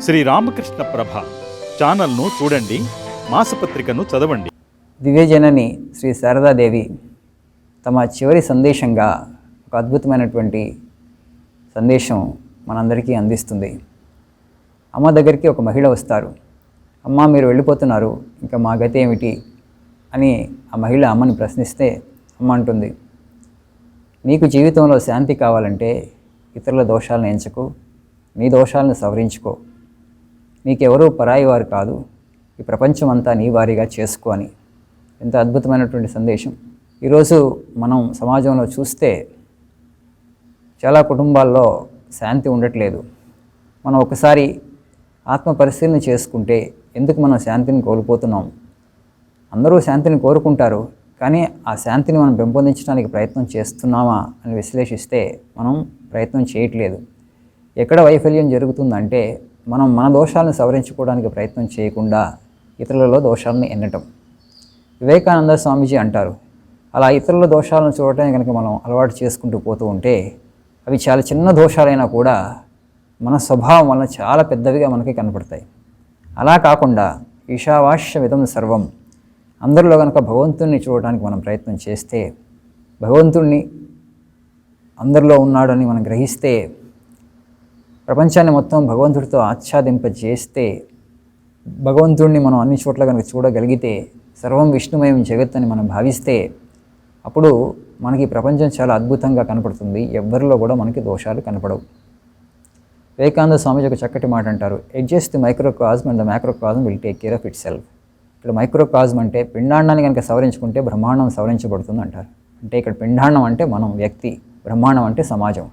శ్రీ రామకృష్ణ ప్రభ ఛానల్ను చూడండి మాసపత్రికను చదవండి. దివ్యజనని శ్రీ శారదాదేవి తమ చివరి సందేశంగా ఒక అద్భుతమైనటువంటి సందేశం మనందరికీ అందిస్తుంది. అమ్మ దగ్గరికి ఒక మహిళ వస్తారు. అమ్మ మీరు వెళ్ళిపోతున్నారు ఇంకా మా గతి ఏమిటి? అని ఆ మహిళ అమ్మని ప్రశ్నిస్తే అమ్మ అంటుంది నీకు జీవితంలో శాంతి కావాలంటే ఇతరుల దోషాలను ఎంచుకో నీ దోషాలను సవరించుకో. నీకెవరూ పరాయి వారు కాదు. ఈ ప్రపంచం అంతా నీ వారిగా చేసుకొని ఎంత అద్భుతమైనటువంటి సందేశం. ఈరోజు మనం సమాజంలో చూస్తే చాలా కుటుంబాల్లో శాంతి ఉండట్లేదు. మనం ఒకసారి ఆత్మ పరిశీలన చేసుకుంటే ఎందుకు మనం శాంతిని కోల్పోతున్నాం? అందరూ శాంతిని కోరుకుంటారు కానీ ఆ శాంతిని మనం పెంపొందించడానికి ప్రయత్నం చేస్తున్నామా అని విశ్లేషిస్తే మనం ప్రయత్నం చేయట్లేదు. ఎక్కడ వైఫల్యం జరుగుతుందంటే మనం మన దోషాలను సవరించుకోవడానికి ప్రయత్నం చేయకుండా ఇతరులలో దోషాలను ఎన్నటం. వివేకానంద స్వామీజీ అంటారు అలా ఇతరుల దోషాలను చూడటం కనుక మనం అలవాటు చేసుకుంటూ పోతూ ఉంటే అవి చాలా చిన్న దోషాలైనా కూడా మన స్వభావం వలన చాలా పెద్దవిగా మనకి కనపడతాయి. అలా కాకుండా ఈశావాస్యమిదం సర్వం అందరిలో కనుక భగవంతుణ్ణి చూడడానికి మనం ప్రయత్నం చేస్తే భగవంతుణ్ణి అందరిలో ఉన్నాడని మనం గ్రహిస్తే ప్రపంచాన్ని మొత్తం భగవంతుడితో ఆచ్ఛాదింపజేస్తే భగవంతుడిని మనం అన్ని చోట్ల కనుక చూడగలిగితే సర్వం విష్ణుమయం జగత్ అని మనం భావిస్తే అప్పుడు మనకి ప్రపంచం చాలా అద్భుతంగా కనపడుతుంది. ఎవ్వరిలో కూడా మనకి దోషాలు కనపడవు. వివేకానంద స్వామిజీ ఒక చక్కటి మాట అంటారు. Adjust the microcosm and the macrocosm will take care of itself ఇక్కడ మైక్రోకాజ్మ్ అంటే పిండాండాన్ని కనుక సవరించుకుంటే బ్రహ్మాండం సవరించబడుతుంది అంటారు. అంటే ఇక్కడ పిండాండం అంటే మనం వ్యక్తి బ్రహ్మాండం అంటే సమాజం.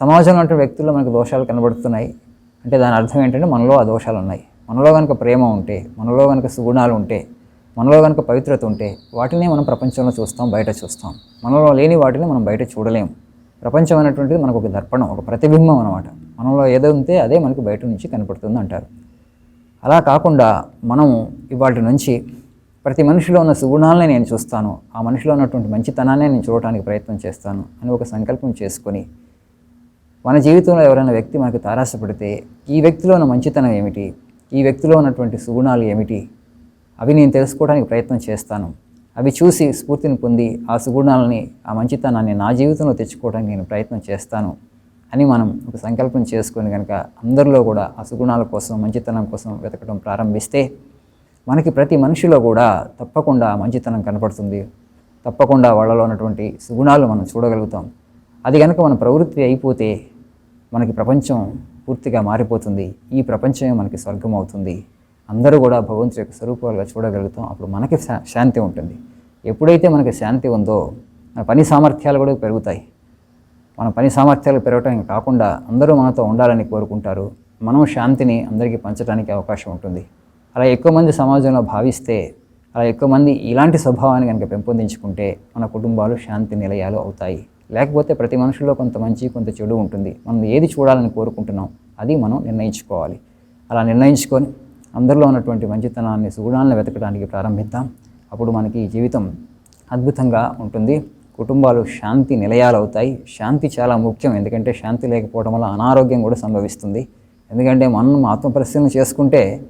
సమాజంలో అంటే వ్యక్తుల్లో మనకు దోషాలు కనబడుతున్నాయి. అంటే దాని అర్థం ఏంటంటే మనలో ఆ దోషాలు ఉన్నాయి. మనలో కనుక ప్రేమ ఉంటే మనలో కనుక సుగుణాలు ఉంటే మనలో కనుక పవిత్రత ఉంటే వాటినే మనం ప్రపంచంలో చూస్తాం బయట చూస్తాం. మనలో లేని వాటిని మనం బయట చూడలేము ప్రపంచం అనేటువంటిది మనకు ఒక దర్పణం ఒక ప్రతిబింబం అనమాట మనలో ఏదో ఉంటే అదే మనకు బయట నుంచి కనపడుతుంది అంటారు. అలా కాకుండా మనం ఇవాటి నుంచి ప్రతి మనిషిలో ఉన్న సుగుణాలనే నేను చూస్తాను ఆ మనిషిలో ఉన్నటువంటి మంచితనాన్ని నేను చూడటానికి ప్రయత్నం చేస్తాను అని ఒక సంకల్పం చేసుకొని మన జీవితంలో ఎవరైనా వ్యక్తి మనకు తారాసపడితే ఈ వ్యక్తిలో ఉన్న మంచితనం ఏమిటి? ఈ వ్యక్తిలో ఉన్నటువంటి సుగుణాలు ఏమిటి? అవి నేను తెలుసుకోవడానికి ప్రయత్నం చేస్తాను. అవి చూసి స్ఫూర్తిని పొంది ఆ సుగుణాలని ఆ మంచితనాన్ని నా జీవితంలో తెచ్చుకోవడానికి నేను ప్రయత్నం చేస్తాను అని మనం ఒక సంకల్పం చేసుకొని కనుక అందరిలో కూడా ఆ సుగుణాల కోసం మంచితనం కోసం వెతకడం ప్రారంభిస్తే మనకి ప్రతి మనిషిలో కూడా తప్పకుండా మంచితనం కనపడుతుంది. తప్పకుండా వాళ్ళలో ఉన్నటువంటి సుగుణాలు మనం చూడగలుగుతాం. అది కనుక మన ప్రవృత్తి అయిపోతే మనకి ప్రపంచం పూర్తిగా మారిపోతుంది. ఈ ప్రపంచమే మనకి స్వర్గం అవుతుంది అందరూ కూడా భగవంతుడి యొక్క స్వరూపాలుగా చూడగలుగుతాం. అప్పుడు మనకి శా- శాంతి ఉంటుంది. ఎప్పుడైతే మనకి శాంతి ఉందో మన పని సామర్థ్యాలు కూడా పెరుగుతాయి. మన పని సామర్థ్యాలు పెరగటం కాకుండా అందరూ మనతో ఉండాలని కోరుకుంటారు. మనం శాంతిని అందరికీ పంచడానికి అవకాశం ఉంటుంది. అలా ఎక్కువ మంది సమాజంలో భావిస్తే అలా ఎక్కువ మంది ఇలాంటి స్వభావాన్ని కనుక పెంపొందించుకుంటే మన కుటుంబాలు శాంతి నిలయాలు అవుతాయి. లేకపోతే ప్రతి మనుషుల్లో కొంత మంచి కొంత చెడు ఉంటుంది. మనం ఏది చూడాలని కోరుకుంటున్నాం అది మనం నిర్ణయించుకోవాలి. అలా నిర్ణయించుకొని అందరిలో ఉన్నటువంటి మంచితనాన్ని సుగుణాలను వెతకడానికి ప్రారంభిద్దాం. అప్పుడు మనకి జీవితం అద్భుతంగా ఉంటుంది. కుటుంబాలు శాంతి నిలయాలు అవుతాయి శాంతి చాలా ముఖ్యం. ఎందుకంటే శాంతి లేకపోవడం వల్ల అనారోగ్యం కూడా సంభవిస్తుంది. ఎందుకంటే మనం ఆత్మ పరిశీలన చేసుకుంటే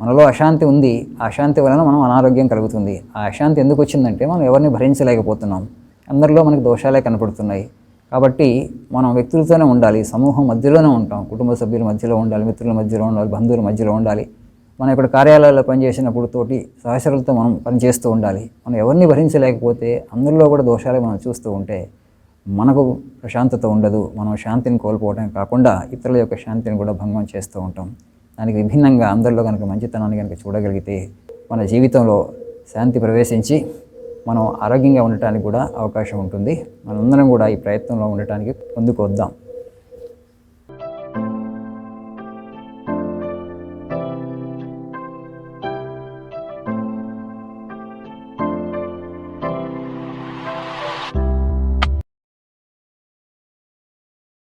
మనలో అశాంతి ఉంది. ఆ అశాంతి వలన మనం అనారోగ్యం కలుగుతుంది. ఆ అశాంతి ఎందుకు వచ్చిందంటే మనం ఎవరిని భరించలేకపోతున్నాం. అందరిలో మనకి దోషాలే కనపడుతున్నాయి. కాబట్టి మనం వ్యక్తులతోనే ఉండాలి సమూహం మధ్యలోనే ఉంటాం కుటుంబ సభ్యుల మధ్యలో ఉండాలి మిత్రుల మధ్యలో ఉండాలి బంధువుల మధ్యలో ఉండాలి. మనం ఇక్కడ కార్యాలయాల్లో పనిచేసినప్పుడు తోటి సహచరులతో మనం పనిచేస్తూ ఉండాలి. మనం ఎవరిని భరించలేకపోతే అందరిలో కూడా దోషాలే మనం చూస్తూ ఉంటే మనకు ప్రశాంతత ఉండదు మనం శాంతిని కోల్పోవడం కాకుండా ఇతరుల యొక్క శాంతిని కూడా భంగం చేస్తూ ఉంటాం. దానికి విభిన్నంగా అందరిలో కనుక మంచితనాన్ని కనుక చూడగలిగితే మన జీవితంలో శాంతి ప్రవేశించి మనం ఆరోగ్యంగా ఉండటానికి కూడా అవకాశం ఉంటుంది. మనందరం కూడా ఈ ప్రయత్నంలో ఉండటానికి ముందుకు వద్దాం.